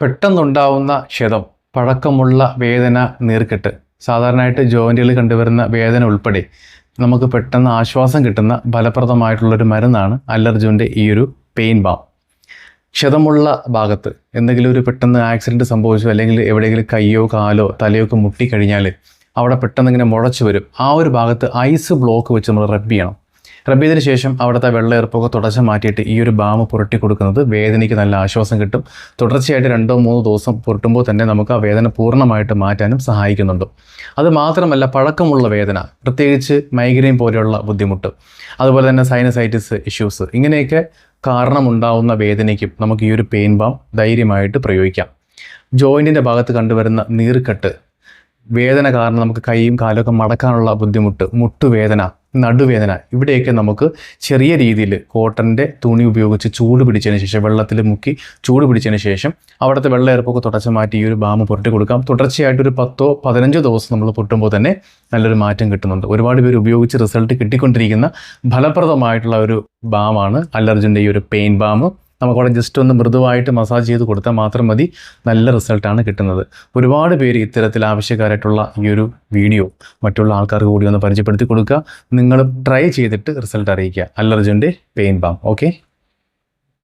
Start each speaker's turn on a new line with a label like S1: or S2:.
S1: പെട്ടെന്നുണ്ടാവുന്ന ക്ഷതം പഴക്കമുള്ള വേദന നീർക്കെട്ട്. സാധാരണയായിട്ട് ജോയിന്റുകളിൽ കണ്ടുവരുന്ന വേദന ഉൾപ്പെടെ നമുക്ക് പെട്ടെന്ന് ആശ്വാസം കിട്ടുന്ന ഫലപ്രദമായിട്ടുള്ളൊരു മരുന്നാണ് അലർജുന്റെ ഈ ഒരു പെയിൻ ബാം. ക്ഷതമുള്ള ഭാഗത്ത് എന്തെങ്കിലും ഒരു പെട്ടെന്ന് ആക്സിഡന്റ് സംഭവിച്ചു അല്ലെങ്കിൽ എവിടെയെങ്കിലും കയ്യോ കാലോ തലയോ ഒക്കെ മുട്ടിക്കഴിഞ്ഞാൽ അവിടെ പെട്ടെന്ന് ഇങ്ങനെ മുഴച്ചു വരും. ആ ഒരു ഭാഗത്ത് ഐസ് ബ്ലോക്ക് വെച്ച് നമ്മൾ റബ്ബ് ചെയ്യണം. റബ്ബ് ശേഷം അവിടുത്തെ വെള്ളയെറുപ്പൊക്കെ തുടച്ച് മാറ്റിയിട്ട് ഈ ഒരു ബാം പുരട്ടി കൊടുക്കുന്നത് വേദനയ്ക്ക് നല്ല ആശ്വാസം കിട്ടും. തുടർച്ചയായിട്ട് രണ്ടോ മൂന്നോ ദിവസം പുരട്ടുമ്പോൾ തന്നെ നമുക്ക് ആ വേദന പൂർണമായിട്ട് മാറ്റാനും സഹായിക്കുന്നുണ്ട്. അത് മാത്രമല്ല പഴക്കമുള്ള വേദന പ്രത്യേകിച്ച് മൈഗ്രെയിൻ പോലെയുള്ള ബുദ്ധിമുട്ട് അതുപോലെ തന്നെ സൈനസൈറ്റിസ് ഇഷ്യൂസ് ഇങ്ങനെയൊക്കെ കാരണമുണ്ടാവുന്ന വേദനയ്ക്കും നമുക്ക് ഈ ഒരു പെയിൻ ബാം ധൈര്യമായിട്ട് പ്രയോഗിക്കാം. ജോയിന്റിന്റെ ഭാഗത്ത് കണ്ടുവരുന്ന നീർക്കെട്ട് വേദന കാരണം നമുക്ക് കൈയും കാലൊക്കെ മടക്കാനുള്ള ബുദ്ധിമുട്ട് മുട്ടുവേദന നടുവേദന. ഇവിടെയൊക്കെ നമുക്ക് ചെറിയ രീതിയിൽ കോട്ടന്റെ തുണി ഉപയോഗിച്ച് ചൂട് പിടിച്ചതിന് ശേഷം വെള്ളത്തിൽ മുക്കി ചൂട് പിടിച്ചതിന് ശേഷം അവിടുത്തെ വെള്ളയെറുപ്പൊക്കെ തുടച്ച് മാറ്റി ഈ ഒരു ബാമ് പുരട്ടി കൊടുക്കാം. തുടർച്ചയായിട്ട് ഒരു പത്തോ പതിനഞ്ചോ ദിവസം നമ്മൾ പൊട്ടുമ്പോൾ തന്നെ നല്ലൊരു മാറ്റം കിട്ടുന്നുണ്ട്. ഒരുപാട് പേര് ഉപയോഗിച്ച് റിസൾട്ട് കിട്ടിക്കൊണ്ടിരിക്കുന്ന ഫലപ്രദമായിട്ടുള്ള ഒരു ബാമാണ് അലർജിന്റെ ഈ ഒരു പെയിൻ ബാം നമുക്കവിടെ ജസ്റ്റ് ഒന്ന് മൃദുവായിട്ട് മസാജ് ചെയ്ത് കൊടുത്താൽ മാത്രം മതി. നല്ല റിസൾട്ടാണ് കിട്ടുന്നത്. ഒരുപാട് പേര് ഇത്തരത്തിൽ ആവശ്യക്കാരായിട്ടുള്ള ഈ ഒരു വീഡിയോ മറ്റുള്ള ആൾക്കാർക്ക് കൂടി ഒന്ന് പരിചയപ്പെടുത്തി കൊടുക്കുക. നിങ്ങൾ ട്രൈ ചെയ്തിട്ട് റിസൾട്ട് അറിയിക്കുക. അലർജന്റെ പെയിൻ ബാം ഓക്കെ